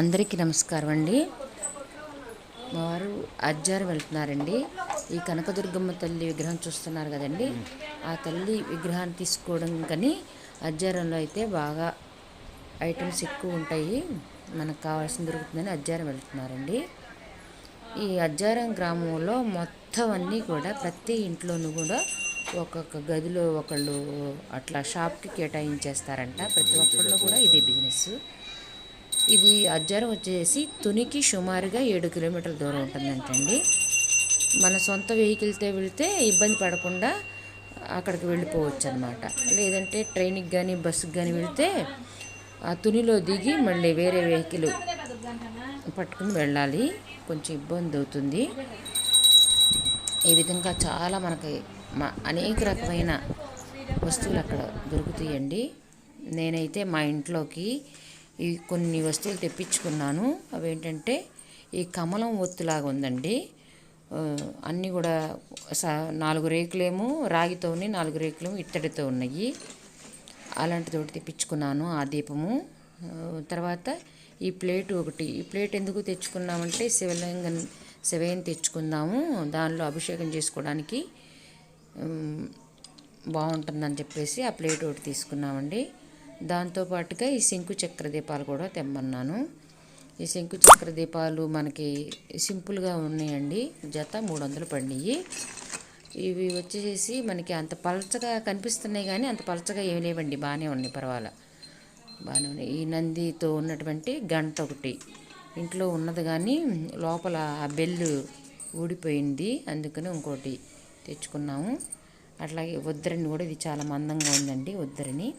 అందరికీ నమస్కారం అండి. వారు అజ్జారు వెళ్తున్నారండి. ఈ కనకదుర్గమ్మ తల్లి విగ్రహం చూస్తున్నారు కదండి. ఆ తల్లి విగ్రహాన్ని తీసుకోవడం కానీ అజ్జారంలో అయితే బాగా ఐటమ్స్ ఎక్కువ ఉంటాయి. మనకు కావాల్సిన దొరుకుతుందని అజ్జారం వెళ్తున్నారండి. ఈ అజ్జారం గ్రామంలో మొత్తం అన్నీ కూడా ప్రతి ఇంట్లోనూ కూడా ఒక్కొక్క గదిలో ఒకళ్ళు అట్లా షాప్కి కేటాయించేస్తారంట. ప్రతి ఒక్కళ్ళు కూడా ఇదే బిజినెస్ ఇది అజ్జారం వచ్చేసి తునికి సుమారుగా ఏడు కిలోమీటర్ల దూరం ఉంటుందంటండి. మన సొంత వెహికల్తో వెళితే ఇబ్బంది పడకుండా అక్కడికి వెళ్ళిపోవచ్చు అనమాట లేదంటే ట్రైన్కి కానీ బస్సుకి కానీ వెళ్తే ఆ తునిలో దిగి మళ్ళీ వేరే వెహికల్ పట్టుకుని వెళ్ళాలి. కొంచెం ఇబ్బంది అవుతుంది. ఈ విధంగా చాలా మనకి మా అనేక రకమైన వస్తువులు అక్కడ దొరుకుతాయండి. నేనైతే మా ఇంట్లోకి ఈ కొన్ని వస్తువులు తెప్పించుకున్నాను. అవి ఏంటంటే ఈ కమలం ఒత్తులాగా ఉందండి. అన్నీ కూడా సా నాలుగు రేకులేమో రాగితో ఉన్నాయి నాలుగు రేకులేమో ఇత్తడితో ఉన్నాయి. అలాంటిది ఒకటి తెప్పించుకున్నాను ఆ దీపము. తర్వాత ఈ ప్లేట్ ఒకటి ఈ ప్లేట్ ఎందుకు తెచ్చుకున్నామంటే శివలింగం శివయం తెచ్చుకుందాము దానిలో అభిషేకం చేసుకోవడానికి బాగుంటుందని చెప్పేసి ఆ ప్లేట్ ఒకటి తీసుకున్నామండి. దాంతోపాటుగా ఈ శంకు చక్ర దీపాలు కూడా తెమ్మన్నాను. ఈ శంకు చక్ర దీపాలు మనకి సింపుల్గా ఉన్నాయండి. జత మూడు వందలు పడినాయి ఇవి వచ్చేసి మనకి అంత పలచగా కనిపిస్తున్నాయి కానీ అంత పలచగా ఏమి లేవండి. బాగానే ఉన్నాయి పర్వాలా. బాగానే ఉన్నాయి. ఈ నందితో ఉన్నటువంటి గంట ఒకటి. ఇంట్లో ఉన్నది కానీ లోపల ఆ బెల్లు ఊడిపోయింది. అందుకని ఇంకోటి తెచ్చుకున్నాము. అట్లాగే ఉద్దరిని కూడా ఇది చాలా మందంగా ఉందండి ఉద్దరిని.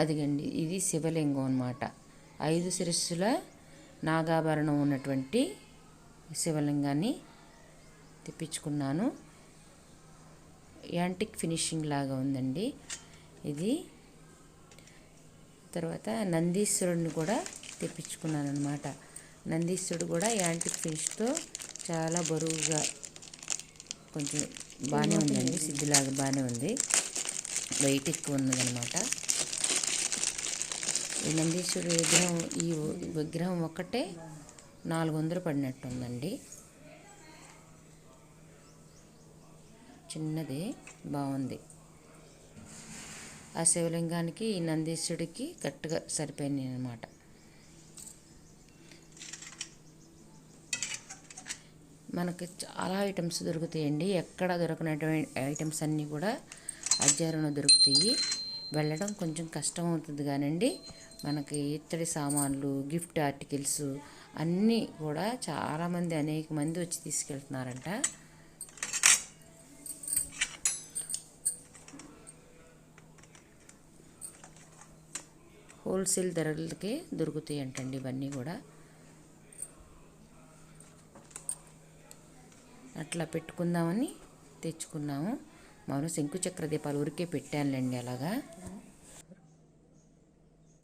అదిగండి ఇది శివలింగం అన్నమాట. ఐదు శిరస్సుల నాగాభరణం ఉన్నటువంటి శివలింగాన్ని తెప్పించుకున్నాను. యాంటిక్ ఫినిషింగ్ లాగా ఉందండి. ఇది తర్వాత నందీశ్వరుడిని కూడా తెప్పించుకున్నాను అనమాట నందీశ్వరుడు కూడా యాంటిక్ ఫినిష్తో చాలా బరువుగా కొంచెం బాగానే ఉందండి సిద్ధిలాగా బాగానే ఉంది. వెయిట్ ఎక్కువ ఉన్నదనమాట ఈ నందీశ్వరుడు విగ్రహం ఈ విగ్రహం ఒక్కటే నాలుగు వందలు పడినట్టుందండి. చిన్నది బాగుంది ఆ శివలింగానికి ఈ నందీశ్వరుడికి కరెక్ట్గా సరిపోయినాయి అనమాట మనకి చాలా ఐటమ్స్ దొరుకుతాయండి. ఎక్కడ దొరకనటువంటి ఐటమ్స్ అన్నీ కూడా అజ్జారంలో దొరుకుతాయి. వెళ్ళడం కొంచెం కష్టం అవుతుంది కానండి. మనకి ఇత్తడి సామాన్లు గిఫ్ట్ ఆర్టికల్స్ అన్నీ కూడా చాలామంది అనేక మంది వచ్చి తీసుకెళ్తున్నారంట. హోల్సేల్ ధరలకే దొరుకుతాయి అంటండి ఇవన్నీ కూడా. అట్లా పెట్టుకుందామని తెచ్చుకున్నాము. మనం శంకుచక్ర దీపాలు ఊరికే పెట్టానులేండి అలాగా?